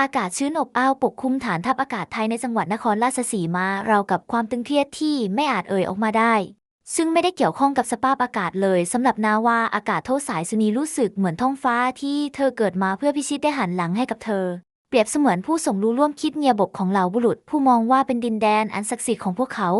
อากาศชื้นอบอ้าวปกคลุมฐานทัพอากาศไทยในจังหวัดนครราชสีมา เรากับความตึงเครียดที่ไม่อาจเอ่ยออกมาได้ ซึ่งไม่ได้เกี่ยวข้องกับสภาพอากาศเลยสำหรับนาวาอากาศโทษสายสุนีรู้สึกเหมือนท้องฟ้าที่เธอเกิดมาเพื่อพิชิตได้หันหลังให้กับเธอ เปรียบเสมือนผู้สมรู้ร่วมคิดเงียบกของเหล่าบุรุษ ผู้มองว่าเป็นดินแดนอันศักดิ์สิทธิ์ของพวกเขา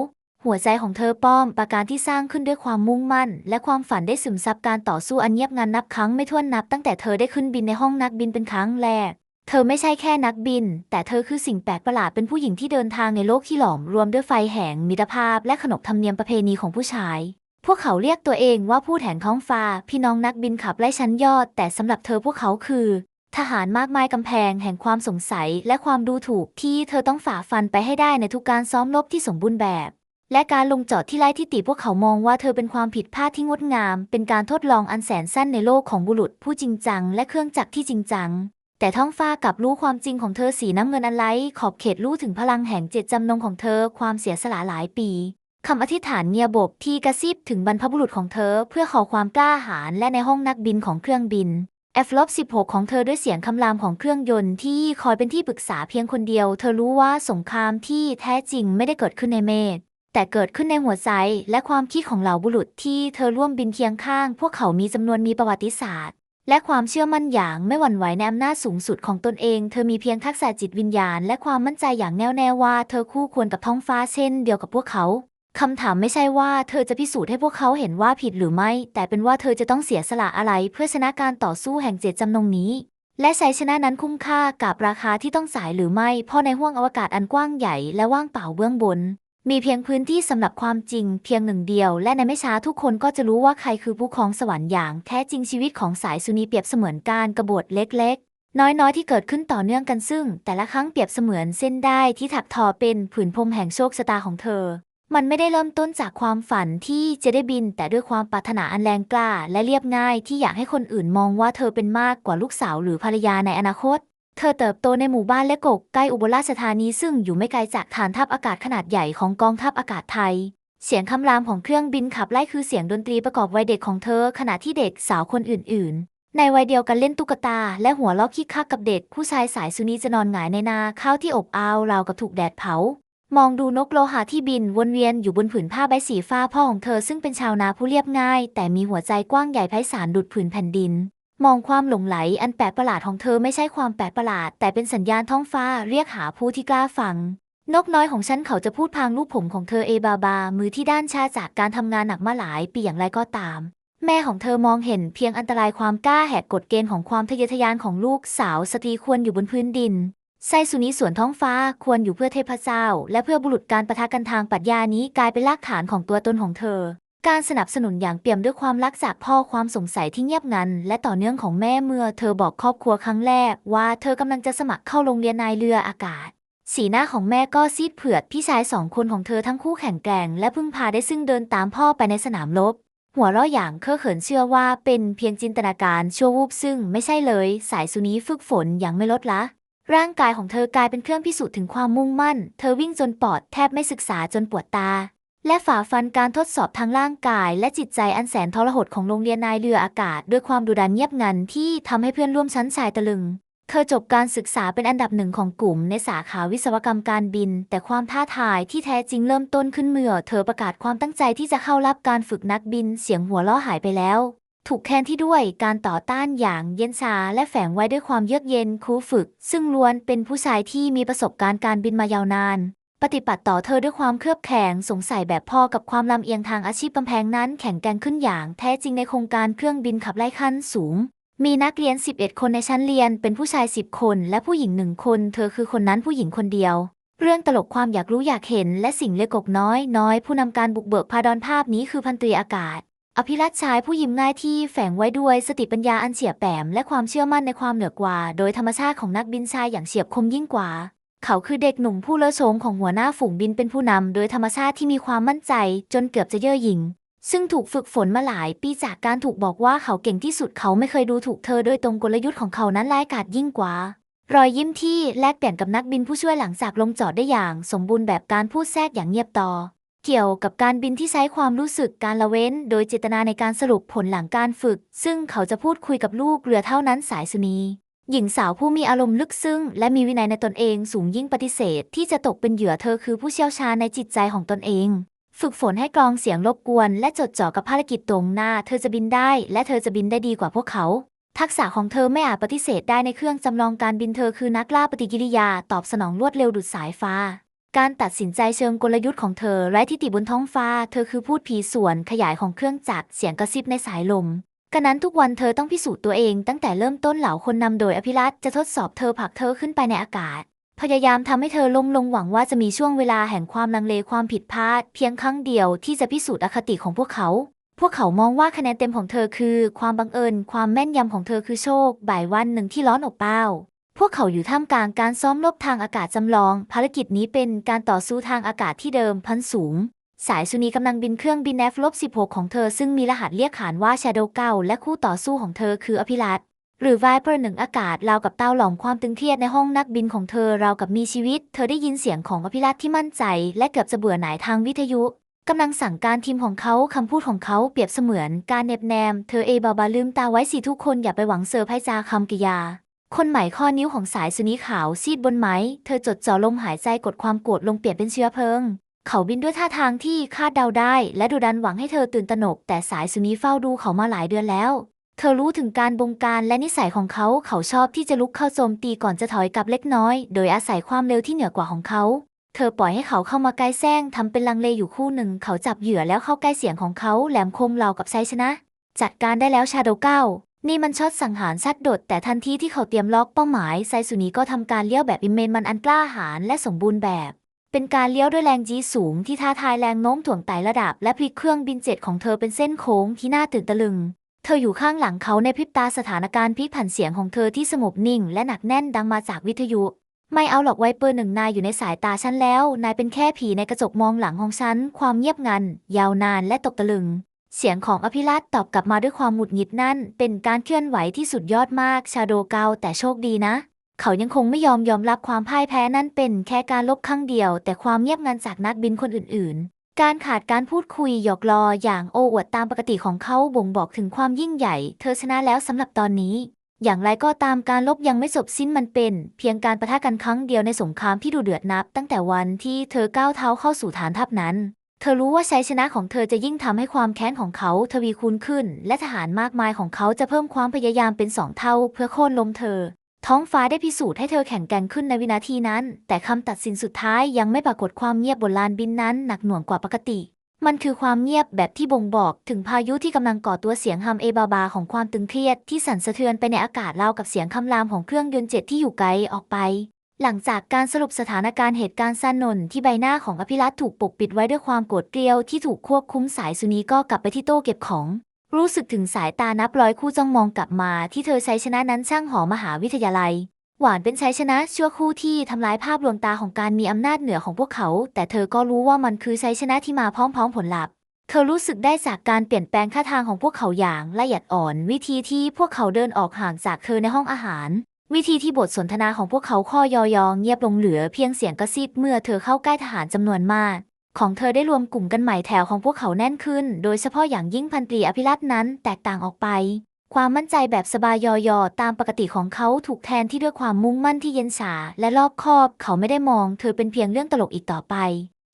หัวใจของเธอป้อมประการที่สร้างขึ้นด้วยความมุ่งมั่น และความฝันได้ซึมซับการต่อสู้อันเงียบงันนับครั้งไม่ถ้วนนับตั้งแต่เธอได้ขึ้นบินในห้องนักบินเป็นครั้งแรก เธอไม่ใช่แค่นักบิน แต่เธอคือสิ่งแปลกประหลาดเป็นผู้หญิงที่เดินทางในโลกที่หลอมรวมด้วยไฟแห่งมิตรภาพและขนบธรรมเนียมประเพณีของผู้ชาย พวกเขาเรียกตัวเองว่าผู้แทนท้องฟ้า พี่น้องนักบินขับไล่ชั้นยอด แต่สำหรับเธอพวกเขาคือ ทหารมากมายกำแพง แห่งความสงสัยและความดูถูกที่เธอต้องฝ่าฟันไปให้ได้ในทุกการซ้อมรบที่สมบูรณ์แบบ และการลงจอดที่ไล่ที่ติพวกเขามองว่าเธอเป็นความผิดพลาดที่งดงาม เป็นการทดลองอันแสนสั้นในโลกของบุรุษ ผู้จริงจัง และเครื่องจักรที่จริงจัง แต่ท้องฟ้ากลับรู้ความจริงของเธอสีน้ำเงินอันไร้ขอบเขตรู้ถึงพลังแห่งเจตจำนงของเธอความเสียสละหลายปีคำอธิษฐานเงียบกที่กระซิบถึงบรรพบุรุษของเธอเพื่อขอความกล้าหาญและในห้องนักบินของเครื่องบิน F-16 ของเธอด้วยเสียงคำรามของเครื่องยนต์ที่คอยเป็นที่ปรึกษาเพียงคนเดียว เธอรู้ว่าสงครามที่แท้จริงไม่ได้เกิดขึ้นในเมฆแต่เกิดขึ้นในหัวใจและความคิดของเหล่าบุรุษที่เธอร่วมบินเคียงข้าง พวกเขามีจำนวนมีประวัติศาสตร์ และความเชื่อมั่นอย่างไม่หวั่นไหวในอำนาจสูงสุดของตนเอง เธอมีเพียงทักษะจิตวิญญาณ และความมั่นใจอย่างแน่วแน่ว่า เธอคู่ควรกับท้องฟ้าเช่น เดียวกับพวกเขาคำถามไม่ใช่ว่าเธอจะพิสูจน์ให้พวกเขาเห็นว่าผิดหรือไม่ แต่เป็นว่าเธอจะต้องเสียสละอะไรเพื่อชนะการต่อสู้แห่งเจตจำนงนี้ และชัยชนะนั้นคุ้มค่ากับราคาที่ต้องจ่ายหรือไม่ เพราะในห้วงอวกาศอันกว้างใหญ่และว่างเปล่าเบื้องบน มีเพียงพื้นที่สำหรับความจริงเพียงหนึ่งเดียว และในไม่ช้าทุกคนก็จะรู้ว่าใครคือผู้ครองสวรรค์อย่างแท้จริงชีวิตของสายสุนีเปรียบเสมือนการกระบฏเล็ก ๆ น้อยๆ ที่เกิดขึ้นต่อเนื่องกันซึ่ง แต่ละครั้งเปรียบเสมือนเส้นได้ที่ถักทอเป็นผืนพรมแห่งโชคชะตาของเธอ มันไม่ได้เริ่มต้นจากความฝันที่จะได้บิน แต่ด้วยความปรารถนาอันแรงกล้า และเรียบง่ายที่อยากให้คนอื่นมองว่าเธอเป็นมากกว่าลูกสาวหรือภรรยาในอนาคต เธอเติบโตในหมู่บ้านและกกใกล้อุบลราชธานีซึ่งอยู่ไม่ไกลจากฐานทัพอากาศขนาดใหญ่ของกองทัพอากาศไทย เสียงคำรามของเครื่องบินขับไล่คือเสียงดนตรีประกอบวัยเด็กของเธอขณะที่เด็กสาวคนอื่น ๆ ในวัยเดียวกันเล่นตุ๊กตา และหัวล้อคิกคักกับเด็ก ผู้ชายสายสุนีจะนอนหงายในนาข้าวที่อบอ้าวราวกับถูกแดดเผามองดูนกโลหะที่บินวนเวียนอยู่บนผืนผ้าใบสีฟ้าพ่อของเธอซึ่งเป็นชาวนาผู้เรียบง่าย แต่มีหัวใจกว้างใหญ่ไพศาลดุดผืนแผ่นดิน มองความหลงไหลอันแปลกประหลาดของเธอไม่ใช่ความแปลกประหลาด แต่เป็นสัญญาณท้องฟ้าเรียกหาผู้ที่กล้าฟัง นกน้อยของฉันเขาจะพูดพางลูกผมของเธอเอบาบา มือที่ด้านชาจากการทำงานหนักมาหลายปีอย่างไรก็ตาม แม่ของเธอมองเห็นเพียงอันตรายความกล้าแหกกฎเกณฑ์ของความทะเยอทะยานของลูกสาวสตรีควรอยู่บนพื้นดินไซสุนีสวนท้องฟ้าควรอยู่เพื่อเทพเจ้า และเพื่อบุรุษการประทะกันทางปรัชญานี้กลายเป็นรากฐานของตัวตนของเธอ การสนับสนุนอย่างเปี่ยมด้วยความรักจากพ่อความสงสัยที่เงียบงัน และต่อเนื่องของแม่เมื่อเธอบอกครอบครัวครั้งแรก ว่าเธอกำลังจะสมัครเข้าโรงเรียนนายเรืออากาศ สีหน้าของแม่ก็ซีดเผือดพี่ชายสองคนของเธอทั้งคู่แข็งแกร่ง และพึ่งพาได้ซึ่งเดินตามพ่อไปในสนามรบหัวเราะอย่างเคอะเขินเชื่อว่าเป็นเพียงจินตนาการชั่ววูบซึ่งไม่ใช่เลย สายสุนีฝึกฝนอย่างไม่ลดละร่างกายของเธอกลายเป็นเครื่องพิสูจน์ถึงความมุ่งมั่น เธอวิ่งจนปอดแทบไม่ศึกษาจนปวดตา และฝ่าฟันการทดสอบทางร่างกาย และจิตใจอันแสนทรหดของโรงเรียนนายเรืออากาศ ด้วยความดุดันเงียบงันที่ทำให้เพื่อนร่วมชั้นชายตะลึง เธอจบการศึกษาเป็นอันดับหนึ่งของกลุ่มในสาขาวิศวกรรมการบิน แต่ความท้าทายที่แท้จริงเริ่มต้นขึ้นเมื่อ เธอประกาศความตั้งใจที่จะเข้ารับการฝึกนักบินเสียงหัวเราะหายไปแล้ว ถูกแทนที่ด้วยการต่อต้านอย่างเย็นชาและแฝงไว้ด้วยความเยือกเย็นครูฝึก ซึ่งล้วนเป็นผู้ชายที่มีประสบการณ์การบินมายาวนาน ปฏิปัติต่อเธอด้วยความเครือบแข็งสงสัยแบบพ่อกับความลำเอียงทางอาชีพกำแพงนั้นแข็งแกร่งขึ้นอย่างแท้จริงในโครงการเครื่องบินขับไล่ขั้นสูง มีนักเรียน 11 คนในชั้นเรียน เป็นผู้ชาย 10 คน และผู้หญิงหนึ่งคน เธอคือคนนั้นผู้หญิงคนเดียว เรื่องตลกความอยากรู้อยากเห็น และสิ่งเล็กกน้อยน้อยผู้นำการบุกเบิกพาดอนภาพนี้คือพันตรีอากาศ อภิรัตชายผู้ยิ้มง่ายที่แฝงไว้ด้วยสติปัญญาอันเฉียบแปมและความเชื่อมั่นในความเหนือกว่า โดยธรรมชาติของนักบินชายอย่างเฉียบคมยิ่งกว่า เขาคือเด็กหนุ่มผู้เลอะโฉมของหัวหน้าฝูงบินเป็นผู้นำโดยธรรมชาติที่มีความมั่นใจจนเกือบจะเย่อหยิ่ง ซึ่งถูกฝึกฝนมาหลายปีจากการถูกบอกว่าเขาเก่งที่สุดเขาไม่เคยดูถูกเธอโดยตรงกลยุทธ์ของเขานั้นร้ายกาจยิ่งกว่า รอยยิ้มที่แลกเปลี่ยนกับนักบินผู้ช่วยหลังจากลงจอดได้อย่าง สมบูรณ์แบบการพูดแทรกอย่างเงียบต่อ เกี่ยวกับการบินที่ใช้ความรู้สึกการละเว้น โดยเจตนาในการสรุปผลหลังการฝึก ซึ่งเขาจะพูดคุยกับลูกเรือเท่านั้นสายสุนี หญิงสาวผู้มีอารมณ์ลึกซึ้ง และมีวินัยในตนเองสูงยิ่งปฏิเสธ ที่จะตกเป็นเหยื่อเธอคือผู้เชี่ยวชาญในจิตใจของตนเอง ฝึกฝนให้กรองเสียงรบกวน และจดจ่อกับภารกิจตรงหน้า เธอจะบินได้ และเธอจะบินได้ดีกว่าพวกเขา ทักษะของเธอไม่อาจปฏิเสธได้ในเครื่องจำลองการบินเธอคือนักล่าปฏิกิริยาตอบสนองรวดเร็วดุดสายฟ้า การตัดสินใจเชิงกลยุทธ์ของเธอไร้ทิฏฐิบนท้องฟ้า เธอคือพูดผีส่วนขยายของเครื่องจักรเสียงกระซิบในสายลม กระนั้นทุกวันเธอต้องพิสูจน์ตัวเองตั้งแต่เริ่มต้นเหล่าคนนำโดยอภิรัตจะทดสอบเธอผลักเธอขึ้นไปในอากาศ พยายามทำให้เธอล้มลงหวังว่าจะมีช่วงเวลาแห่งความลังเลความผิดพลาด เพียงครั้งเดียวที่จะพิสูจน์อคติของพวกเขา พวกเขามองว่าคะแนนเต็มของเธอคือ ความบังเอิญ ความแม่นยำของเธอคือโชค บ่ายวันหนึ่งที่ร้อนอบอ้าวพวกเขาอยู่ท่ามกลางการซ้อมรบทางอากาศจำลอง ภารกิจนี้เป็นการต่อสู้ทางอากาศที่เดิมพันสูง สายสุนีกำลังบินเครื่องบิน F-16 ของเธอซึ่งมีรหัสเรียกขานว่า Shadow 9 และคู่ต่อสู้ของเธอคืออภิรัตหรือ Viper หนึ่งอากาศราวกับเต้าหลอมความตึงเครียดในห้องนักบินของเธอราวกับมีชีวิต เธอได้ยินเสียงของอภิรัตที่มั่นใจ และเกือบจะเบื่อหน่ายทางวิทยุกำลังสั่งการทีมของเขาคำพูดของเขาเปรียบเสมือนการเน็บแนม เธอเอบาบาลืมตาไว้สิทุกคนอย่าไปหวังเซอร์ไพรส์จาคำกิยา คนใหม่ข้อนิ้วของสายสุนีขาวซีดบนไม้ เธอจดจ่อลมหายใจกดความโกรธลงเปลี่ยนเป็นเชื้อเพลิง เขาบินด้วยท่าทางที่คาดเดาได้ และดุดันหวังให้เธอตื่นตระหนก แต่สายสุนีเฝ้าดูเขามาหลายเดือนแล้ว เธอรู้ถึงการบงการและนิสัยของเขา เขาชอบที่จะลุกเข้าโจมตีก่อนจะถอยกลับเล็กน้อย โดยอาศัยความเร็วที่เหนือกว่าของเขา เธอปล่อยให้เขาเข้ามาใกล้แซงทำเป็นลังเลอยู่คู่หนึ่ง เขาจับเหยื่อแล้วเข้าใกล้เสียงของเขาแหลมคมเรากับไซชนะ จัดการได้แล้วชาโดเก้านี่มันช็อตสังหารซัดโดด แต่ทันทีที่เขาเตรียมล็อกเป้าหมายไซสุนีก็ทำการเลี้ยวแบบอิมเมนมันอันกล้าหาญและสมบูรณ์แบบ เป็นการเลี้ยวด้วยแรงจีสูงที่ท้าทายแรงโน้มถ่วงไต่ระดับ และพลิกเครื่องบินเจ็ตของเธอเป็นเส้นโค้งที่น่าตื่นตะลึง เธออยู่ข้างหลังเขาในพริบตาสถานการณ์พลิกผันเสียงของเธอที่สงบนิ่ง และหนักแน่นดังมาจากวิทยุ ไม่เอาหรอกไวเปอร์หนึ่งนายอยู่ในสายตาฉันแล้ว นายเป็นแค่ผีในกระจกมองหลังของฉัน ความเงียบงัน ยาวนานและตกตะลึงเสียงของอภิรัตตอบกลับมาด้วยความหงุดหงิดนั่น เป็นการเคลื่อนไหวที่สุดยอดมาก ชาโดเกาแต่โชคดีนะ เขายังคงไม่ยอมยอมรับความพ่ายแพ้นั่นเป็นแค่การลบครั้งเดียว แต่ความเงียบงันจากนักบินคนอื่น ๆ การขาดการพูดคุยหยอกล้ออย่างโอ้อวดตามปกติของเขาบ่งบอกถึงความยิ่งใหญ่ เธอชนะแล้วสำหรับตอนนี้ อย่างไรก็ตามการลบยังไม่จบสิ้นมันเป็น เพียงการประทะกันครั้งเดียวในสงครามที่ดูเดือดนับ ตั้งแต่วันที่เธอก้าวเท้าเข้าสู่ฐานทัพนั้นเธอรู้ว่าชัยชนะของเธอจะยิ่งทำให้ความแค้นของเขาทวีคูณขึ้น และทหารมากมายของเขาจะเพิ่มความพยายามเป็นสองเท่า เพื่อโค่นล้มเธอ ท้องฟ้าได้พิสูจน์ให้เธอแข็งแกร่งขึ้นในวินาทีนั้น แต่คำตัดสินสุดท้ายยังไม่ปรากฏความเงียบบนลานบินนั้นหนักหน่วงกว่าปกติ มันคือความเงียบแบบที่บ่งบอกถึงพายุที่กำลังก่อตัวเสียงฮัมเอบาบาของความตึงเครียดที่สั่นสะเทือนไปในอากาศราวกับเสียงคำรามของเครื่องยนต์เจ็ตที่อยู่ไกลออกไป หลังจากการสรุปสถานการณ์เหตุการณ์สั้นนนที่ใบหน้าของอภิรัตถูกปกปิดไว้ด้วยความโกรธเกรียวที่ถูกควบคุมสายสุนีก็กลับไปที่โต๊ะเก็บของ รู้สึกถึงสายตานับร้อยคู่จ้องมองกลับมาที่เธอใช้ชนะนั้นช่างหอมหาวิทยาลัย หวานเป็นใชัยชนะชั่วคู่ที่ทำลายภาพลวงตาของการมีอำนาจเหนือของพวกเขา แต่เธอก็รู้ว่ามันคือใชัยชนะที่มาพร้อมๆผลลัพธ์เธอรู้สึกได้จากการเปลี่ยนแปลงท่าทางของพวกเขาอย่างละเอียดอ่อน วิธีที่พวกเขาเดินออกห่างจากเธอในห้องอาหาร วิธีที่บทสนทนาของพวกเขาข้อยอยองเงียบลงเหลือเพียงเสียงกระซิบเมื่อเธอเข้าใกล้ทหารจำนวนมาก ของเธอได้รวมกลุ่มกันใหม่แถวของพวกเขาแน่นขึ้น โดยเฉพาะอย่างยิ่งพันตรีอภิรัตน์นั้นแตกต่างออกไป ความมั่นใจแบบสบายยอๆตามปกติของเขาถูกแทนที่ด้วยความมุ่งมั่นที่เย็นชาและรอบคอบ เขาไม่ได้มอง เธอเป็นเพียงเรื่องตลกอีกต่อไป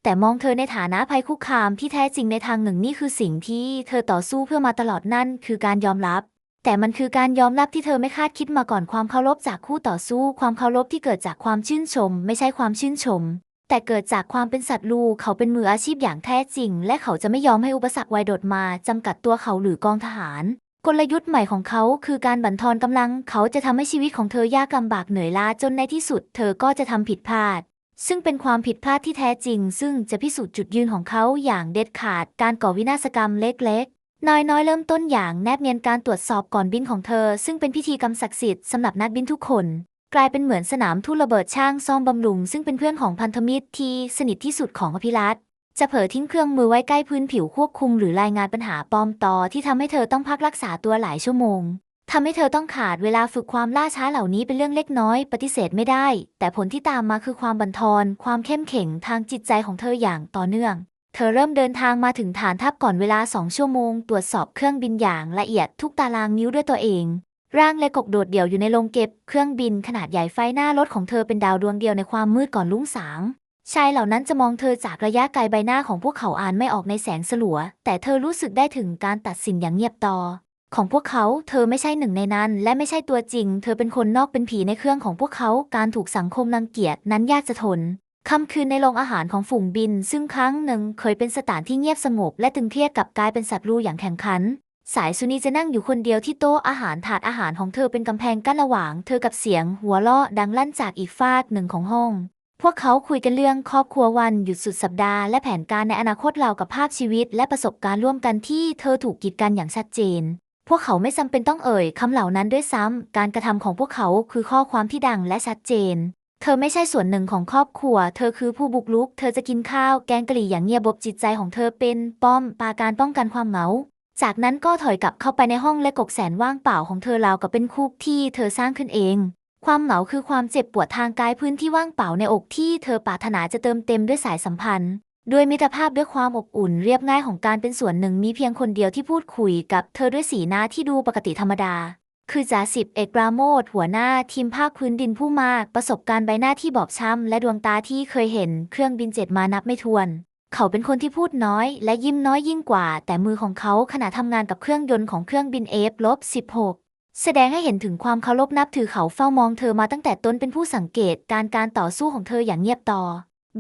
แต่มองเธอในฐานะภัยคุกคามที่แท้จริงในทางหนึ่งนี่คือสิ่งที่เธอต่อสู้เพื่อมาตลอดนั่นคือการยอมรับแต่มันคือการยอมรับที่เธอไม่คาดคิดมาก่อนความเคารพจากคู่ต่อสู้ ความเคารพที่เกิดจากความชื่นชม ไม่ใช่ความชื่นชม แต่เกิดจากความเป็นสัตว์ลูกเขาเป็นมืออาชีพอย่างแท้จริง และเขาจะไม่ยอมให้อุปสรรควัยโดดมาจำกัดตัวเขาหรือกองทหาร กลยุทธ์ใหม่ของเขาคือการบั่นทอนกำลัง เขาจะทำให้ชีวิตของเธอยากลำบากเหนื่อยล้าจนในที่สุด เธอก็จะทำผิดพลาด ซึ่งเป็นความผิดพลาดที่แท้จริง ซึ่งจะพิสูจน์จุดยืนของเขาอย่างเด็ดขาด การก่อวินาศกรรมเล็กๆ น้อยๆ เริ่มต้นอย่างแนบเนียนการตรวจสอบก่อนบินของเธอ ซึ่งเป็นพิธีกรรมศักดิ์สิทธิ์สำหรับนักบินทุกคน กลายเป็นเหมือนสนามทุ่ระเบิดช่างซ่อมบำรุง ซึ่งเป็นเพื่อนของพันธมิตรที่สนิทที่สุดของอภิรัตจะเผลอทิ้งเครื่องมือไว้ใกล้พื้นผิวควบคุมหรือรายงานปัญหาปลอมต่อที่ทำให้เธอต้องพักรักษาตัวหลายชั่วโมงทำให้เธอต้องขาดเวลาฝึกความล่าช้าเหล่านี้เป็นเรื่องเล็กน้อย ปฏิเสธไม่ได้ แต่ผลที่ตามมาคือความบันทอน ความเข้มแข็งทางจิตใจของเธออย่างต่อเนื่อง เธอเริ่มเดินทางมาถึงฐานทัพก่อนเวลาสองชั่วโมง ตรวจสอบเครื่องบินอย่างละเอียดทุกตารางนิ้วด้วยตัวเอง ร่างเล็กกโดดเดี่ยวอยู่ในโรงเก็บ เครื่องบินขนาดใหญ่ไฟหน้ารถของเธอเป็นดาวดวงเดียวในความมืดก่อนลุ่งสางชายเหล่านั้นจะมองเธอจากระยะไกลใบหน้าของพวกเขาอ่านไม่ออกในแสงสลัว แต่เธอรู้สึกได้ถึงการตัดสินอย่างเงียบต่อ ของพวกเขา เธอไม่ใช่หนึ่งในนั้น และไม่ใช่ตัวจริง เธอเป็นคนนอกเป็นผีในเครื่องของพวกเขา การถูกสังคมรังเกียจนั้นยากจะทนค่ำคืนในโรงอาหารของฝูงบิน ซึ่งครั้งหนึ่งเคยเป็นสถานที่เงียบสงบ และตึงเครียดกับกลายเป็นศัตรูอย่างแข่งขัน สายสุนีจะนั่งอยู่คนเดียวที่โต๊ะอาหารถาดอาหารของเธอเป็นกำแพงกั้นระหว่าง เธอกับเสียงหัวเราะดังลั่นจากอีกฟากหนึ่งของห้อง พวกเขาคุยกันเรื่องครอบครัววันหยุดสุดสัปดาห์และแผนการในอนาคตเรากับภาพชีวิต และประสบการณ์ร่วมกันที่เธอถูกกีดกันอย่างชัดเจน พวกเขาไม่จำเป็นต้องเอ่ยคำเหล่านั้นด้วยซ้ำการกระทำของพวกเขาคือข้อความที่ดังและชัดเจน เธอไม่ใช่ส่วนหนึ่งของครอบครัว เธอคือผู้บุกรุก เธอจะกินข้าว แกงกะหรี่อย่างเงียบบจิตใจของเธอเป็นป้อมปราการป้องกันความเหงา จากนั้นก็ถอยกลับเข้าไปในห้องและกกแสนว่างเปล่าของเธอราวกับเป็นคุกที่เธอสร้างขึ้นเอง ความเหงาคือความเจ็บปวดทางกายพื้นที่ว่างเปล่าในอกที่เธอปรารถนาจะเติมเต็มด้วยสายสัมพันธ์ด้วยมิตรภาพด้วยความอบอุ่นเรียบง่ายของการเป็นส่วนหนึ่งมีเพียงคนเดียวที่พูดคุยกับเธอด้วยสีหน้าที่ดูปกติธรรมดา คือจ่าสิบเอกราโมทหัวหน้าทีมภาคพื้นดินผู้มาก ประสบการณ์ใบหน้าที่บอบช้ำและดวงตาที่เคยเห็นเครื่องบินเจ็ตมานับไม่ถ้วน เขาเป็นคนที่พูดน้อย และยิ้มน้อยยิ่งกว่า แต่มือของเขาขณะทำงานกับเครื่องยนต์ของเครื่องบินเอฟลบ16 แสดงให้เห็นถึงความเคารพนับถือเขาเฝ้ามองเธอมาตั้งแต่ต้นเป็นผู้สังเกตการการต่อสู้ของเธออย่างเงียบต่อ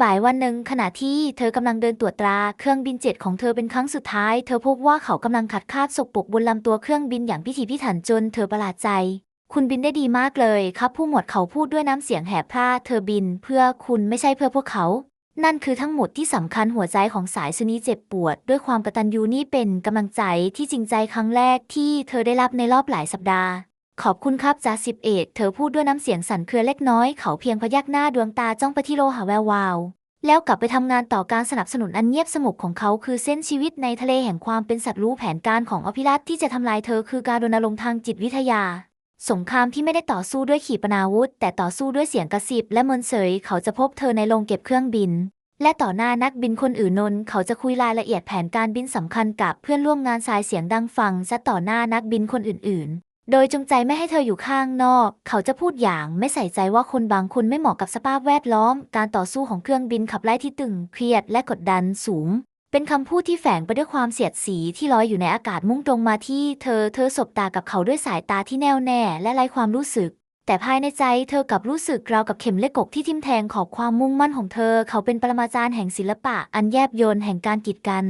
บ่ายวันหนึ่งขณะที่เธอกำลังเดินตรวจตราเครื่องบินเจ็ตของเธอเป็นครั้งสุดท้าย เธอพบว่าเขากำลังขัดคาดศกปรกบนลำตัวเครื่องบินอย่างพิถีพิถันจนเธอประหลาดใจ คุณบินได้ดีมากเลย ครับผู้หมวดเขาพูดด้วยน้ำเสียงแหบพร่าเธอบิน เพื่อคุณไม่ใช่เพื่อพวกเขา นั่นคือทั้งหมดที่สำคัญหัวใจของสายสุนีเจ็บปวด ด้วยความกตัญญูนี่เป็นกำลังใจที่จริงใจครั้งแรกที่เธอได้รับในรอบหลายสัปดาห์ ขอบคุณครับจ่าสิบเอกเธอพูดด้วยน้ำเสียงสั่นเครือเล็กน้อยเขาเพียงพยักหน้าดวงตาจ้องไปที่โลหะแวววาว แล้วกลับไปทำงานต่อการสนับสนุนอันเงียบสงบของเขาคือเส้นชีวิตในทะเลแห่งความเป็นสัตว์รู้แผนการของอภิรัตที่จะทำลายเธอคือการรณรงค์ทางจิตวิทยา สงครามที่ไม่ได้ต่อสู้ด้วยขีปนาวุธ แต่ต่อสู้ด้วยเสียงกระซิบและมนเสยเขาจะพบเธอในโรงเก็บเครื่องบิน และต่อหน้านักบินคนอื่นนนเขาจะคุยรายละเอียดแผนการบินสำคัญกับเพื่อนร่วมงานสายเสียงดังฟังซะต่อหน้านักบินคนอื่น ๆ โดยจงใจไม่ให้เธออยู่ข้างนอก เขาจะพูดอย่างไม่ใส่ใจว่าคนบางคนไม่เหมาะกับสภาพแวดล้อม การต่อสู้ของเครื่องบินขับไล่ที่ตึงเครียดและกดดันสูง เป็นคำพูดที่แฝงไปด้วยความเสียดสีที่ลอยอยู่ในอากาศมุ่งตรงมาที่เธอ เธอสบตากับเขาด้วยสายตาที่แน่วแน่และไร้ความรู้สึก แต่ภายในใจเธอกลับรู้สึกราวกับเข็มเล็กกกที่ทิ่มแทงขอบความมุ่งมั่นของเธอ เขาเป็นปรมาจารย์แห่งศิลปะ อันแยบยลแห่งการกีดกัน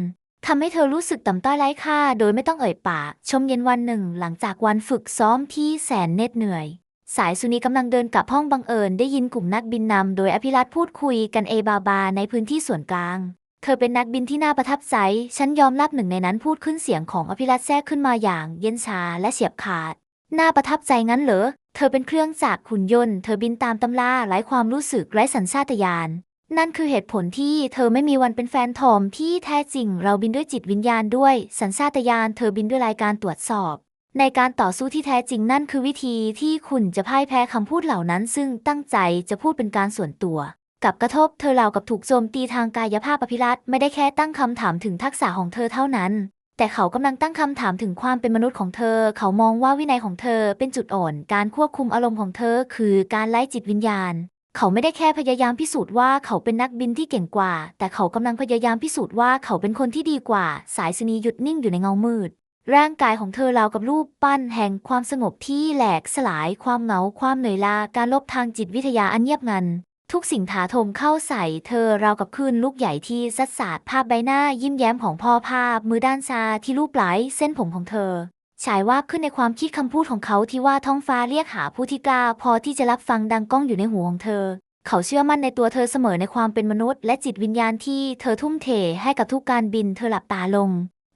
ทำให้เธอรู้สึกต่ำต้อยไร้ค่า โดยไม่ต้องเอ่ยปาก ชมเย็นวันหนึ่ง หลังจากวันฝึกซ้อมที่แสนเหน็ดเหนื่อย สายสุนีกำลังเดินกลับห้องบังเอิญ ได้ยินกลุ่มนักบินนำโดยอภิรัตพูดคุยกันเอบาบาในพื้นที่ส่วนกลาง เธอเป็นนักบินที่น่าประทับใจ ฉันยอมรับหนึ่งในนั้นพูดขึ้นเสียงของอภิรัตแทรกขึ้นมาอย่างเย็นชาและเฉียบขาด น่าประทับใจงั้นเหรอ เธอเป็นเครื่องจักรหุ่นยนต์ เธอบินตามตำราไร้ความรู้สึกไร้สัญชาตญาณ นั่นคือเหตุผลที่เธอไม่มีวันเป็นแฟนทอมที่แท้จริง เราบินด้วยจิตวิญญาณด้วย สัญชาตญาณ เธอบินด้วยรายการตรวจสอบ ในการต่อสู้ที่แท้จริงนั่นคือวิธีที่คุณจะพ่ายแพ้คำพูดเหล่านั้น ซึ่งตั้งใจจะพูดเป็นการส่วนตัว กับกระทบเธอราวกับถูกโจมตีทางกายภาพอภิรัตไม่ได้แค่ตั้งคำถามถึงทักษะของเธอเท่านั้น แต่เขากำลังตั้งคำถามถึงความเป็นมนุษย์ของเธอ เขามองว่าวินัยของเธอเป็นจุดอ่อน การควบคุมอารมณ์ของเธอ คือการไล่จิตวิญญาณ เขาไม่ได้แค่พยายามพิสูจน์ว่าเขาเป็นนักบินที่เก่งกว่า แต่เขากำลังพยายามพิสูจน์ว่าเขาเป็นคนที่ดีกว่า สายสนีหยุดนิ่งอยู่ในเงามืดร่างกายของเธอราวกับรูปปั้นแห่งความสงบที่แหลกสลายความเหงาความเหนื่อยล้าการลบทางจิตวิทยาอันเงียบงัน ทุกสิ่งถาโถมเข้าใส่เธอราวกับคลื่นลูกใหญ่ที่ซัดสาดภาพใบหน้ายิ้มแย้มของพ่อภาพ มือด้านซาที่ลูบไหลเส้นผมของเธอฉายวาบขึ้นในความคิดคำพูดของเขาที่ว่าท้องฟ้าเรียกหาผู้ที่กล้า พอที่จะรับฟังดังก้องอยู่ในหัวของเธอ เขาเชื่อมั่นในตัวเธอเสมอในความเป็นมนุษย์ และจิตวิญญาณที่เธอทุ่มเทให้กับทุกการบินเธอหลับตาลง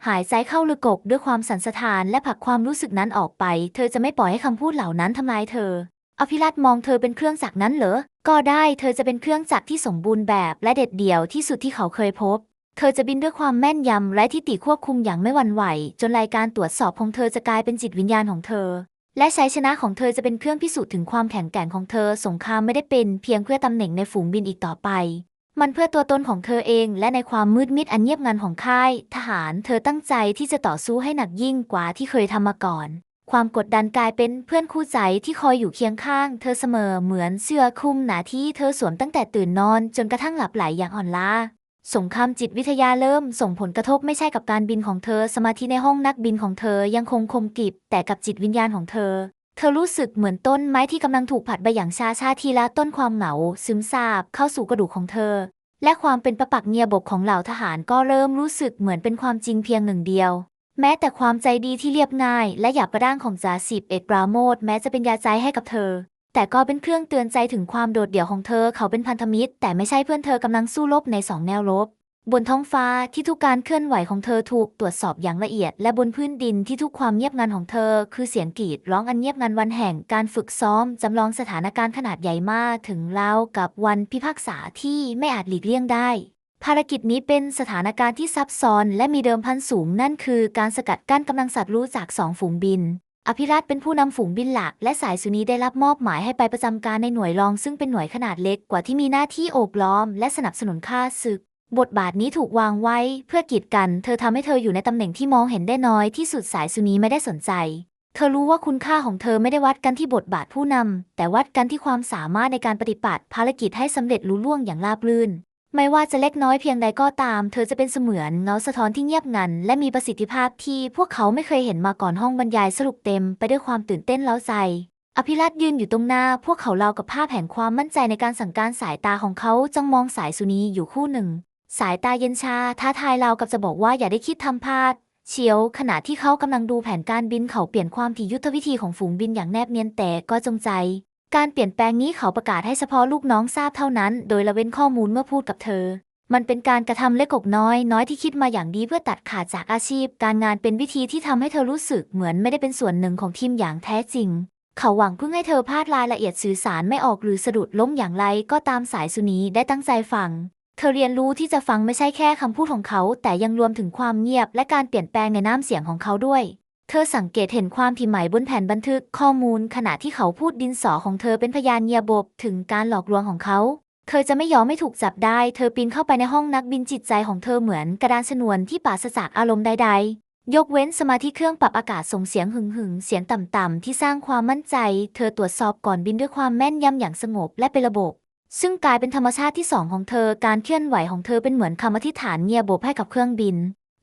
หายใจเข้าลึกกกด้วยความสันสะท้านและผลักความรู้สึกนั้นออกไป เธอจะไม่ปล่อยให้คำพูดเหล่านั้นทำลายเธอ อภิรัตมองเธอเป็นเครื่องจักรนั้นเหรอ ก็ได้เธอจะเป็นเครื่องจักรที่สมบูรณ์แบบและเด็ดเดี่ยวที่สุดที่เขาเคยพบ เธอจะบินด้วยความแม่นยำและทิฏฐิควบคุมอย่างไม่หวั่นไหว จนรายการตรวจสอบของเธอจะกลายเป็นจิตวิญญาณของเธอ และชัยชนะของเธอจะเป็นเครื่องพิสูจน์ถึงความแข็งแกร่งของเธอ สงครามไม่ได้เป็นเพียงเพื่อตำแหน่งในฝูงบินอีกต่อไป มันเพื่อตัวตนของเธอเองและในความมืดมิดอันเงียบงันของค่าย ทหาร เธอตั้งใจที่จะต่อสู้ให้หนักยิ่งกว่าที่เคยทำมาก่อน ความกดดันกลายเป็นเพื่อนคู่ใจที่คอยอยู่เคียงข้าง เธอเสมอเหมือนเสื้อคลุมหนาที่เธอสวมตั้งแต่ตื่นนอน จนกระทั่งหลับไหลอย่างอ่อนล้าสงครามจิตวิทยาเริ่มส่งผลกระทบไม่ใช่กับการบินของเธอ สมาธิในห้องนักบินของเธอยังคงคมกริบแต่กับจิตวิญญาณของเธอ เธอรู้สึกเหมือนต้นไม้ที่กำลังถูกผัดใบอย่างชาชาทีละต้นความเหงาซึมซาบเข้าสู่กระดูกของเธอ และความเป็นประปักเงียบกของเหล่าทหารก็เริ่มรู้สึกเหมือนเป็นความจริงเพียงหนึ่งเดียว แม้แต่ความใจดีที่เรียบง่าย และหยาบกระด้างของจ่าสิบเอกปราโมทแม้จะเป็นยาใจให้กับเธอ แต่ก็เป็นเครื่องเตือนใจถึงความโดดเดี่ยวของเธอเขาเป็นพันธมิตร แต่ไม่ใช่เพื่อนเธอกำลังสู้รบในสองแนวรบบนท้องฟ้าที่ทุกการเคลื่อนไหวของเธอถูกตรวจสอบอย่างละเอียด และบนพื้นดินที่ทุกความเงียบงันของเธอ คือเสียงกรีดร้องอันเงียบงันวันแห่งการฝึกซ้อม จำลองสถานการณ์ขนาดใหญ่มากถึงราวกับวันพิพากษาที่ไม่อาจหลีกเลี่ยงได้ ภารกิจนี้เป็นสถานการณ์ที่ซับซ้อนและมีเดิมพันสูงนั่นคือการสกัดกั้นกำลังสัตว์รู้จากสองฝูงบิน อภิรัตเป็นผู้นำฝูงบินหลัก และสายสุนีได้รับมอบหมายให้ไปประจำการในหน่วยรองซึ่งเป็นหน่วยขนาดเล็กกว่าที่มีหน้าที่โอบล้อม และสนับสนุนค่าศึก บทบาทนี้ถูกวางไว้ เพื่อกีดกัน เธอทำให้เธออยู่ในตำแหน่งที่มองเห็นได้น้อยที่สุดสายสุนีไม่ได้สนใจ เธอรู้ว่าคุณค่าของเธอไม่ได้วัดกันที่บทบาทผู้นำแต่วัดกันที่ความสามารถในการปฏิบัติภารกิจให้สำเร็จลุล่วงอย่างราบรื่น ไม่ว่าจะเล็กน้อยเพียงใดก็ตาม เธอจะเป็นเสมือนเงาสะท้อนที่เงียบงัน และมีประสิทธิภาพที่พวกเขาไม่เคยเห็นมาก่อนห้องบรรยายสรุปเต็มไปด้วยความตื่นเต้นเล้าใจ อภิรัตยืนอยู่ตรงหน้า พวกเขาเล่ากับภาพแห่งความมั่นใจในการสั่งการสายตาของเขาจ้องมองสายสุนีอยู่คู่หนึ่ง สายตาเย็นชาท้าทายเรากับจะบอกว่าอย่าได้คิดทำพลาดเชียวขณะที่เขากำลังดูแผนการบินเขาเปลี่ยนความถี่ยุทธวิธีของฝูงบินอย่างแนบเนียนแต่ก็จงใจ การเปลี่ยนแปลงนี้เขาประกาศให้เฉพาะลูกน้องทราบเท่านั้น โดยละเว้นข้อมูลเมื่อพูดกับเธอ มันเป็นการกระทำเล็กกน้อย น้อยที่คิดมาอย่างดีเพื่อตัดขาดจากอาชีพ การงานเป็นวิธีที่ทำให้เธอรู้สึกเหมือนไม่ได้เป็นส่วนหนึ่งของทีมอย่างแท้จริง เขาหวังเพื่อให้เธอพลาดรายละเอียดสื่อสารไม่ออกหรือสะดุดล้มอย่างไร ก็ตามสายสุนีได้ตั้งใจฟัง เธอเรียนรู้ที่จะฟังไม่ใช่แค่คำพูดของเขา แต่ยังรวมถึงความเงียบ และการเปลี่ยนแปลงในน้ำเสียงของเขาด้วย เธอสังเกตเห็นความผิดหม่บนแผ่นบันทึกข้อมูล ขณะที่เขาพูดดินสอของเธอเป็นพยานเงียบบถึงการหลอกลวงของเขา เธอจะไม่ยอมไม่ถูกจับได้ เธอปีนเข้าไปในห้องนักบินจิตใจของเธอเหมือนกระดานชนวนที่ปราศจากอารมณ์ใด ๆ ยกเว้นสมาธิเครื่องปรับอากาศส่งเสียงหึงหึงๆเสียงต่ำๆที่สร้างความมั่นใจ เธอตรวจสอบก่อนบินด้วยความแม่นยำอย่างสงบและเป็นระบบ ซึ่งกลายเป็นธรรมชาติที่สองของเธอการเคลื่อนไหวของเธอเป็นเหมือนคำอธิษฐานเงียบบให้กับเครื่องบิน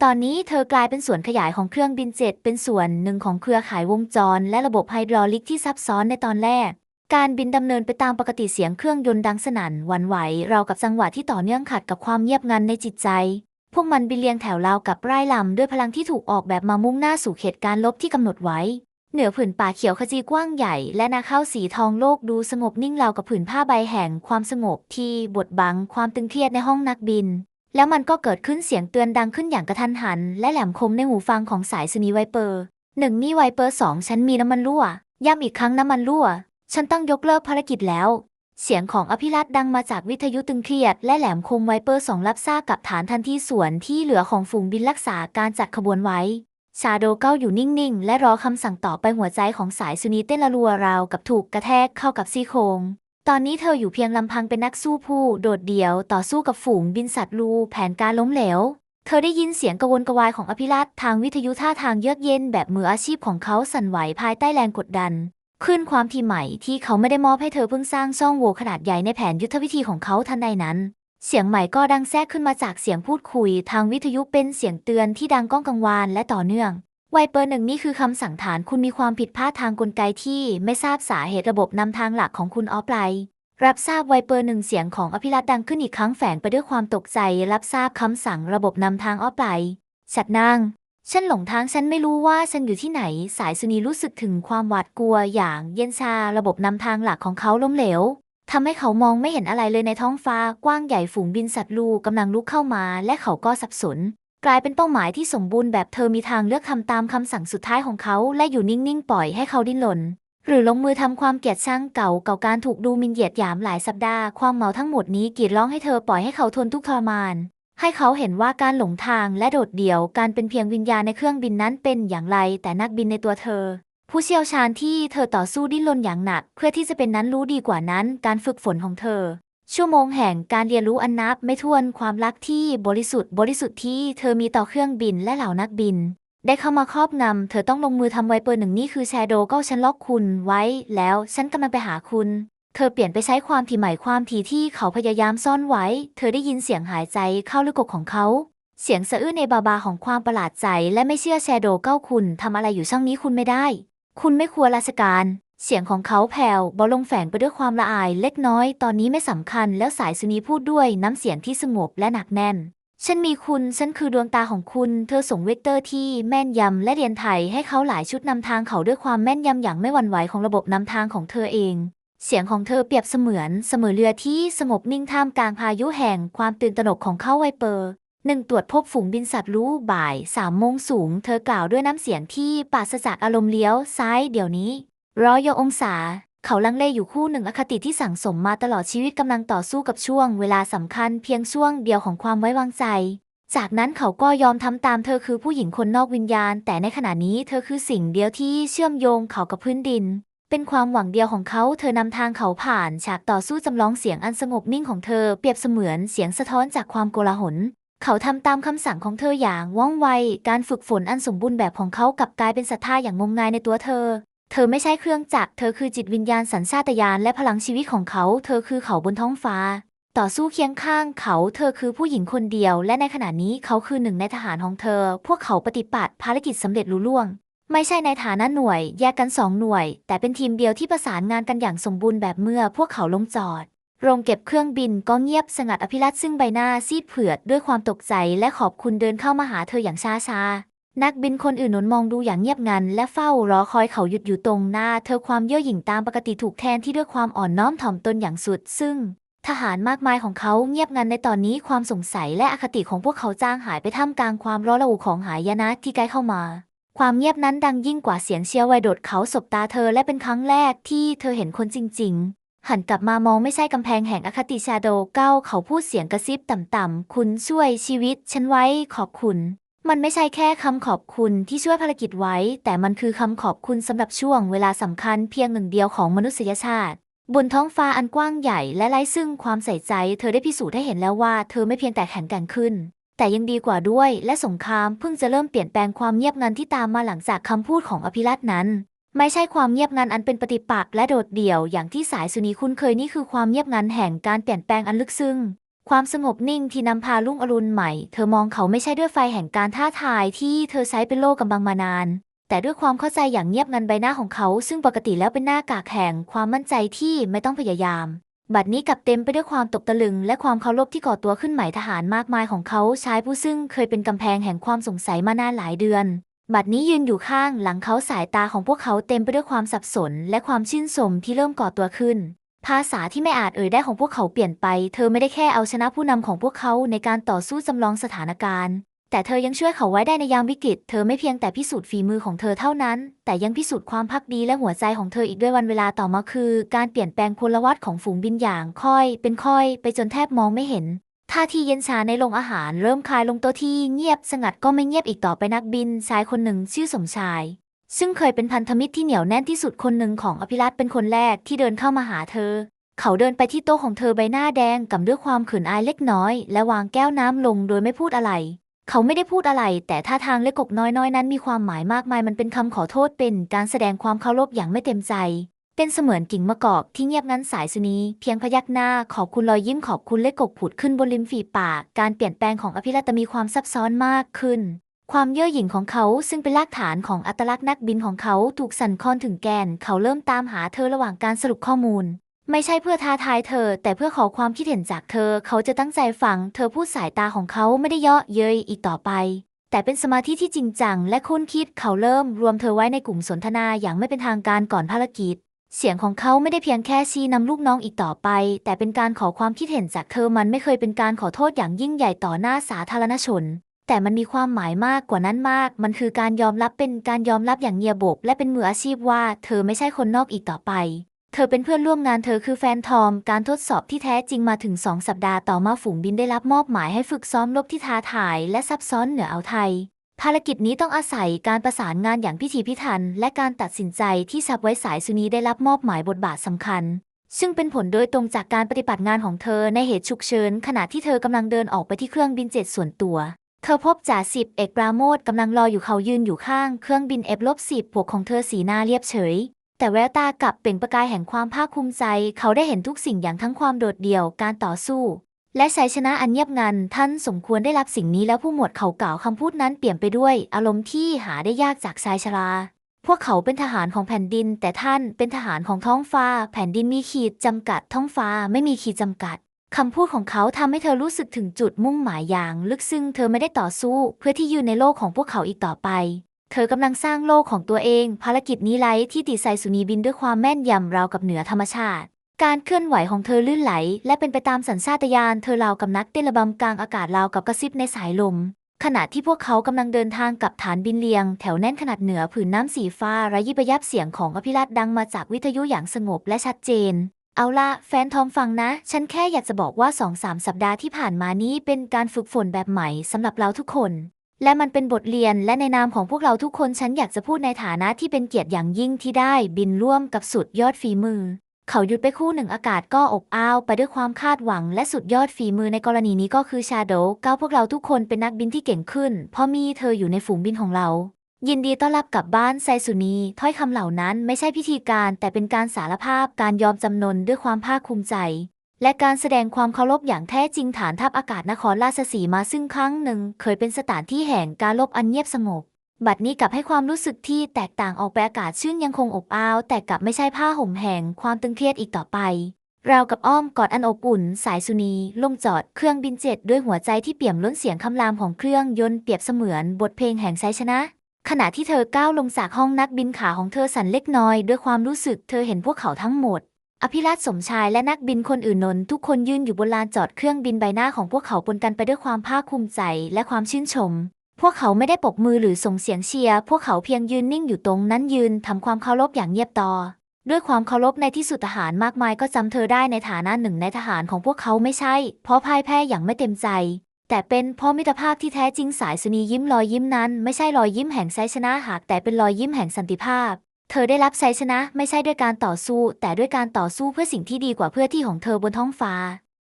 ตอนนี้เธอกลายเป็นส่วนขยายของเครื่องบินเจ็ตเป็นส่วนหนึ่งของเครือข่ายวงจร และระบบไฮดรอลิกที่ซับซ้อนในตอนแรก การบินดำเนินไปตามปกติเสียงเครื่องยนต์ดังสนั่นวันไหวราวกับจังหวะที่ต่อเนื่องขัดกับความเงียบงันในจิตใจ พวกมันบินเรียงแถวราวกับไร่ลำด้วยพลังที่ถูกออกแบบมามุ่งหน้าสู่เขตการลบที่กำหนดไว้ เหนือผืนป่าเขียวขจีกว้างใหญ่ และนาข้าวสีทองโลกดูสงบนิ่งราวกับผืนผ้าใบแห่งความสงบที่บดบังความตึงเครียดในห้องนักบิน แล้วมันก็เกิดขึ้นเสียงเตือนดังขึ้นอย่างกระทันหัน และแหลมคมในหูฟังของสายสนีไวเปอร์หนึ่งนี่ไวเปอร์สองฉันมีน้ำมันรั่ว ย้ำอีกครั้งน้ำมันรั่ว ฉันต้องยกเลิกภารกิจแล้ว เสียงของอภิรัตดังมาจากวิทยุตึงเครียด และแหลมคมไวเปอร์สองรับทราบกับฐานทันทีส่วนที่เหลือของฝูงบินรักษาการจัดขบวนไว้ชาโดเก้าอยู่นิ่ง ๆ และรอคำสั่งต่อไปหัวใจของสายสุนีเต้นระรัวราวกับถูกกระแทกเข้ากับซี่โครง ตอนนี้เธออยู่เพียงลำพังเป็นนักสู้ผู้โดดเดี่ยวต่อสู้กับฝูงบินสัตว์ลูแผนการล้มเหลว เธอได้ยินเสียงกระวนกระวายของอภิรัตทางวิทยุท่าทางเยือกเย็นแบบมืออาชีพของเขาสั่นไหวภายใต้แรงกดดันขึ้นความที่ใหม่ที่เขาไม่ได้มอบให้เธอเพิ่งสร้างช่องโหว่ขนาดใหญ่ในแผนยุทธวิธีของเขาทันใดนั้น เสียงใหม่ก็ดังแทรกขึ้นมาจากเสียงพูดคุย ทางวิทยุเป็นเสียงเตือนที่ดังก้องกังวานและต่อเนื่อง ไวเปอร์หนึ่งนี่คือคำสั่งฐานคุณมีความผิดพลาดทางกลไกที่ไม่ทราบสาเหตุระบบนำทางหลักของคุณออฟไลน์รับทราบไวเปอร์หนึ่งเสียงของอภิรัตดังขึ้นอีกครั้งแฝงไปด้วยความตกใจ รับทราบคำสั่งระบบนำทางออฟไลน์ฉัดนางฉันหลงทางฉันไม่รู้ว่าฉันอยู่ที่ไหน สายสุนีรู้สึกถึงความหวาดกลัวอย่างเย็นชาระบบนำทางหลักของเขาล้มเหลวทำให้เขามองไม่เห็นอะไรเลยในท้องฟ้ากว้างใหญ่ฝูงบินสัตว์ลูกำลังลุกเข้ามา และเขาก็สับสน กลายเป็นเป้าหมายที่สมบูรณ์แบบเธอมีทางเลือกทำตามคำสั่งสุดท้ายของเขาและอยู่นิ่งๆ ปล่อยให้เขาดิ้นรนหรือลงมือทำความเกลียดชังเก่าเก่าการถูกดูหมินเหยียดหยามหลายสัปดาห์ความเมาทั้งหมดนี้กรีดร้องให้เธอปล่อยให้เขาทนทุกข์ทรมาน ให้เขาเห็นว่าการหลงทางและโดดเดี่ยวการเป็นเพียงวิญญาณในเครื่องบินนั้นเป็นอย่างไร แต่นักบินในตัวเธอ ผู้เชี่ยวชาญที่เธอต่อสู้ดิ้นรนอย่างหนัก เพื่อที่จะเป็นนั้นรู้ดีกว่านั้น การฝึกฝนของเธอ ชั่วโมงแห่งการเรียนรู้อันนับไม่ถ้วนความรักที่บริสุทธิ์บริสุทธิ์ที่เธอมีต่อเครื่องบินและเหล่านักบิน ได้เข้ามาครอบงำเธอต้องลงมือทำไวเปอร์หนึ่งนี่คือแชโดก็ฉันล็อกคุณไว้ แล้วฉันกำลังไปหาคุณ เธอเปลี่ยนไปใช้ความถี่ใหม่ความถี่ที่เขาพยายามซ่อนไว้ เธอได้ยินเสียงหายใจเข้าลึกอกของเขา เสียงสะอื้นในบาบาของความประหลาดใจ และไม่เชื่อแชโดเก้าคุณทำอะไรอยู่ช่องนี้คุณไม่ได้ คุณไม่ควรราชการ เสียงของเขาแผ่วเบาลงแฝงไปด้วยความละอายเล็กน้อย ตอนนี้ไม่สำคัญแล้วสายสุนีพูดด้วยน้ำเสียงที่สงบและหนักแน่น ฉันมีคุณ ฉันคือดวงตาของคุณ เธอส่งเวกเตอร์ที่แม่นยำและเรียนไทยให้เขาหลายชุดนำทางเขาด้วยความแม่นยำอย่างไม่หวั่นไหวของระบบนำทางของเธอเอง เสียงของเธอเปรียบเสมือนเสมอเรือที่สงบนิ่งท่ามกลางพายุแห่งความตื่นตระหนกของเขาไวเปอร์หนึ่งตรวจพบฝูงบินสัตว์รู้บ่ายสามโมงสูง เธอกล่าวด้วยน้ำเสียงที่ปราศจากอารมณ์เลี้ยวซ้ายเดี๋ยวนี้ ร้อยองศา เขาลังเลอยู่คู่หนึ่งอคติที่สั่งสมมาตลอดชีวิตกำลังต่อสู้กับช่วง เวลาสำคัญเพียงช่วงเดียวของความไว้วางใจ จากนั้นเขาก็ยอมทำตามเธอคือผู้หญิงคนนอกวิญญาณ แต่ในขณะนี้เธอคือสิ่งเดียวที่เชื่อมโยงเขากับพื้นดิน เป็นความหวังเดียวของเขา เธอนำทางเขาผ่านฉากต่อสู้จำลองเสียงอันสงบนิ่งของเธอ เปรียบเสมือนเสียงสะท้อนจากความโกลาหลเขาทำตามคำสั่งของเธออย่างว่องไว การฝึกฝนอันสมบูรณ์แบบของเขากลับกลายเป็นศรัทธาอย่างงมงายในตัวเธอ เธอไม่ใช่เครื่องจักร เธอคือจิตวิญญาณสัญชาตญาณและพลังชีวิตของเขา เธอคือเขาบนท้องฟ้า ต่อสู้เคียงข้างเขา เธอคือผู้หญิงคนเดียว และในขณะนี้เขาคือหนึ่งในทหารของเธอ พวกเขาปฏิบัติภารกิจสำเร็จลุล่วง ไม่ใช่ในฐานะหน่วย แยกกันสองหน่วย แต่เป็นทีมเดียวที่ประสานงานกันอย่างสมบูรณ์แบบเมื่อพวกเขาลงจอด โรงเก็บเครื่องบินก็เงียบสงัดอภิรัตซึ่งใบหน้าซีดเผือดด้วยความตกใจและขอบคุณเดินเข้ามาหาเธออย่างช้าๆ นักบินคนอื่นนนมองดูอย่างเงียบงัน และเฝ้ารอคอยเขาหยุดอยู่ตรงหน้า เธอความเย่อหยิ่งตามปกติถูกแทนที่ด้วยความอ่อนน้อมถ่อมตนอย่างสุด ซึ่งทหารมากมายของเขาเงียบงันในตอนนี้ความสงสัยและอคติของพวกเขาจางหายไปท่ามกลางความร้อนระอุของหายนะที่ใกล้เข้ามา ความเงียบนั้นดังยิ่งกว่าเสียงเชียร์ไวโดดเขาสบตาเธอและเป็นครั้งแรกที่เธอเห็นคนจริง ๆ หันกลับมามองไม่ใช่กำแพงแห่งอคติชาโดเก้าเขาพูดเสียงกระซิบต่ำๆคุณช่วยชีวิตฉันไว้ขอบคุณ มันไม่ใช่แค่คำขอบคุณที่ช่วยภารกิจไว้ แต่มันคือคำขอบคุณสำหรับช่วงเวลาสำคัญเพียงหนึ่งเดียวของมนุษยชาติ บนท้องฟ้าอันกว้างใหญ่และไร้ซึ่งความใส่ใจ เธอได้พิสูจน์ให้เห็นแล้วว่าเธอไม่เพียงแต่แข็งแกร่งขึ้น แต่ยังดีกว่าด้วย และสงครามเพิ่งจะเริ่มเปลี่ยนแปลงความเงียบงันที่ตามมาหลังจากคำพูดของอภิรัตน์นั้น ไม่ใช่ความเงียบงันอันเป็นปฏิปักษ์และโดดเดี่ยวอย่างที่สายสุนีคุ้นเคยนี่คือความเงียบงันแห่งการเปลี่ยนแปลงอันลึกซึ้ง ความสงบนิ่งที่นำพารุ่งอรุณใหม่ เธอมองเขาไม่ใช่ด้วยไฟแห่งการท้าทายที่เธอใช้เป็นโลกกำบังมานาน แต่ด้วยความเข้าใจอย่างเงียบงันใบหน้าของเขา ซึ่งปกติแล้วเป็นหน้ากากแห่งความมั่นใจที่ไม่ต้องพยายาม บัดนี้กลับเต็มไปด้วยความตกตะลึง และความเคารพที่ก่อตัวขึ้นใหม่ทหารมากมายของเขาชายผู้ซึ่งเคยเป็นกำแพงแห่งความสงสัยมานานหลายเดือน บัดนี้ยืนอยู่ข้างหลังเขาสายตาของพวกเขาเต็มไปด้วยความสับสน และความชื่นชมที่เริ่มก่อตัวขึ้น ภาษาที่ไม่อาจเอ่ยได้ของพวกเขาเปลี่ยนไป เธอไม่ได้แค่เอาชนะผู้นำของพวกเขาในการต่อสู้จำลองสถานการณ์ แต่เธอยังช่วยเขาไว้ได้ในยามวิกฤต เธอไม่เพียงแต่พิสูจน์ฝีมือของเธอเท่านั้น แต่ยังพิสูจน์ความพักดีและหัวใจของเธออีกด้วยวันเวลาต่อมาคือ การเปลี่ยนแปลงพลวัตของฝูงบินอย่างค่อย เป็นค่อย ไปจนแทบมองไม่เห็นท่าทีเย็นชาในโรงอาหารเริ่มคลายลงตัวที่เงียบสงัดก็ไม่เงียบอีกต่อไปนักบินชายคนหนึ่งชื่อสมชาย ซึ่งเคยเป็นพันธมิตรที่เหนียวแน่นที่สุดคนหนึ่งของอภิรัตน์เป็นคนแรกที่เดินเข้ามาหาเธอ เขาเดินไปที่โต๊ะของเธอใบหน้าแดงก่ำด้วยความขืนอายเล็กน้อย และวางแก้วน้ำลงโดยไม่พูดอะไร เขาไม่ได้พูดอะไร แต่ท่าทางเล็กกบน้อยๆนั้นมีความหมายมากมายมันเป็นคำขอโทษเป็นการแสดงความเคารพอย่างไม่เต็มใจ เป็นเสมือนกิ่งมะกอกที่เงียบงั้นสายสุนีเพียงพยักหน้าขอบคุณรอยยิ้มขอบคุณเล็กกบผุดขึ้นบนริมฝีปาก การเปลี่ยนแปลงของอภิรัตน์มีความซับซ้อนมากขึ้น ความเย่อหยิ่งของเขาซึ่งเป็นรากฐานของอัตลักษณ์นักบินของเขาถูกสั่นคลอนถึงแกน เขาเริ่มตามหาเธอระหว่างการสรุปข้อมูล ไม่ใช่เพื่อท้าทายเธอ แต่เพื่อขอความคิดเห็นจากเธอ เขาจะตั้งใจฟัง เธอพูดสายตาของเขาไม่ได้เยาะเย้ยอีกต่อไป แต่เป็นสมาธิที่จริงจัง และคุ้นคิดเขาเริ่มรวมเธอไว้ในกลุ่มสนทนาอย่างไม่เป็นทางการก่อนภารกิจ เสียงของเขาไม่ได้เพียงแค่ชี้นำลูกน้องอีกต่อไป แต่เป็นการขอความคิดเห็นจากเธอมันไม่เคยเป็นการขอโทษอย่างยิ่งใหญ่ต่อหน้าสาธารณชน แต่มันมีความหมายมากกว่านั้นมาก มันคือการยอมรับเป็นการยอมรับอย่างเงียบกและเป็นมืออาชีพว่า เธอไม่ใช่คนนอกอีกต่อไป เธอเป็นเพื่อนร่วมงานเธอคือแฟนทอม การทดสอบที่แท้จริงมาถึงสองสัปดาห์ต่อมาฝูงบินได้รับมอบหมายให้ฝึกซ้อมรบที่ท้าทายและซับซ้อนเหนือเอาไทย ภารกิจนี้ต้องอาศัยการประสานงานอย่างพิถีพิถัน และการตัดสินใจที่ซับไว้สายสุนีได้รับมอบหมายบทบาทสำคัญซึ่งเป็นผลโดยตรงจากการปฏิบัติงานของเธอในเหตุฉุกเฉินขณะที่เธอกำลังเดินออกไปที่เครื่องบินเจ็ตส่วนตัว เธอพบจ่าสิบเอกปราโมทกำลังรออยู่เขายืนอยู่ข้างเครื่องบินเอฟลบสิบพวกของเธอสีหน้าเรียบเฉย แต่แววตากลับเปล่งประกายแห่งความภาคภูมิใจ เขาได้เห็นทุกสิ่งอย่างทั้งความโดดเดี่ยวการต่อสู้ และชัยชนะอันเงียบงัน ท่านสมควรได้รับสิ่งนี้แล้วผู้หมวดเขากล่าวคำพูดนั้นเปลี่ยนไปด้วย อารมณ์ที่หาได้ยากจากชายชรา พวกเขาเป็นทหารของแผ่นดิน แต่ท่านเป็นทหารของท้องฟ้า แผ่นดินมีขีดจำกัดท้องฟ้าไม่มีขีดจำกัด คำพูดของเขาทำให้เธอรู้สึกถึงจุดมุ่งหมายอย่างลึกซึ้งเธอไม่ได้ต่อสู้ เพื่อที่ยืนในโลกของพวกเขาอีกต่อไป เธอกำลังสร้างโลกของตัวเอง ภารกิจนี้ไร้ที่ติไซสุนีบินด้วยความแม่นยำราวกับเหนือธรรมชาติ การเคลื่อนไหวของเธอลื่นไหล และเป็นไปตามสัญชาตญาณเธอราวกับนักเต้นระบำกลางอากาศราวกับกระซิบในสายลม ขณะที่พวกเขากำลังเดินทางกับฐานบินเลียง แถวแน่นขนาดเหนือผืนน้ำสีฟ้าระยิบระยับเสียงของอภิรัตดังมาจากวิทยุอย่างสงบและชัดเจน เอาละแฟนทอมฟังนะ ฉันแค่อยากจะบอกว่าสองสามสัปดาห์ที่ผ่านมานี้เป็นการฝึกฝนแบบใหม่สำหรับเราทุกคน และมันเป็นบทเรียนและในนามของพวกเราทุกคนฉันอยากจะพูดในฐานะที่เป็นเกียรติอย่างยิ่งที่ได้บินร่วมกับสุดยอดฝีมือ เขาหยุดไปคู่หนึ่งอากาศก็อบอ้าวไปด้วยความคาดหวัง และสุดยอดฝีมือในกรณีนี้ก็คือชาโดก้าวพวกเราทุกคนเป็นนักบินที่เก่งขึ้นเพราะมีเธออยู่ในฝูงบินของเรา ยินดีต้อนรับกลับบ้านไซสุนี ถ้อยคำเหล่านั้นไม่ใช่พิธีการ แต่เป็นการสารภาพการยอมจำนนด้วยความภาคภูมิใจ และการแสดงความเคารพอย่างแท้จริงฐานทัพอากาศนครราชสีมาซึ่งครั้งหนึ่ง เคยเป็นสถานที่แห่งการลบอันเงียบสงบ บัดนี้กลับให้ความรู้สึกที่แตกต่างออกไปอากาศชื่นยังคงอบอ้าว แต่กลับไม่ใช่ผ้าห่มแห่งความตึงเครียดอีกต่อไปเรากับอ้อมกอดอันอบอุ่น สายสุนี ลงจอดเครื่องบินเจ็ตด้วยหัวใจที่เปี่ยมล้นเสียงคำรามของเครื่องยนต์เปรียบเสมือนบทเพลงแห่งชัยชนะ ขณะที่เธอก้าวลงจากห้องนักบินขาของเธอสั่นเล็กน้อย ด้วยความรู้สึกเธอเห็นพวกเขาทั้งหมด อภิรัตสมชายและนักบินคนอื่นนนทุกคนยืนอยู่บนลานจอดเครื่องบินใบหน้าของพวกเขาปนกันไปด้วยความภาคภูมิใจและความชื่นชม พวกเขาไม่ได้ปรบมือหรือส่งเสียงเชียร์พวกเขาเพียงยืนนิ่งอยู่ตรงนั้นยืนทำความเคารพอย่างเงียบต่อ ด้วยความเคารพในที่สุดทหารมากมายก็จำเธอได้ในฐานะหนึ่งในทหารของพวกเขาไม่ใช่ เพราะพ่ายแพ้อย่างไม่เต็มใจ แต่เป็นเพราะมิตรภาพที่แท้จริงสายสุนียิ้มรอยยิ้มนั้น ไม่ใช่รอยยิ้มแห่งชัยชนะหากแต่เป็นรอยยิ้มแห่งสันติภาพ เธอได้รับชัยชนะไม่ใช่ด้วยการต่อสู้ แต่ด้วยการต่อสู้เพื่อสิ่งที่ดีกว่าเพื่อที่ของเธอบนท้องฟ้า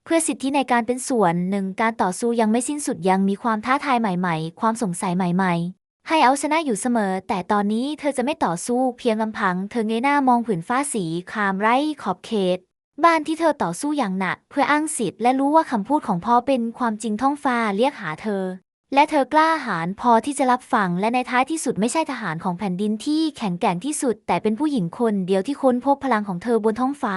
เพื่อสิทธิในการเป็นส่วนหนึ่งการต่อสู้ยังไม่สิ้นสุดยังมีความท้าทายใหม่ ๆ ความสงสัยใหม่ ๆให้เอาชนะอยู่เสมอ แต่ตอนนี้เธอจะไม่ต่อสู้เพียงลำพัง เธอเงยหน้ามองผืนฟ้าสีคามไร้ขอบเขต บ้านที่เธอต่อสู้อย่างหนักเพื่ออ้างสิทธิ์และรู้ว่าคำพูดของพ่อเป็นความจริงท้องฟ้าเรียกหาเธอ และเธอกล้าหาญพอที่จะรับฟังและในท้ายที่สุดไม่ใช่ทหารของแผ่นดินที่แข็งแกร่งที่สุด แต่เป็นผู้หญิงคนเดียวที่ค้นพบพลังของเธอบนท้องฟ้า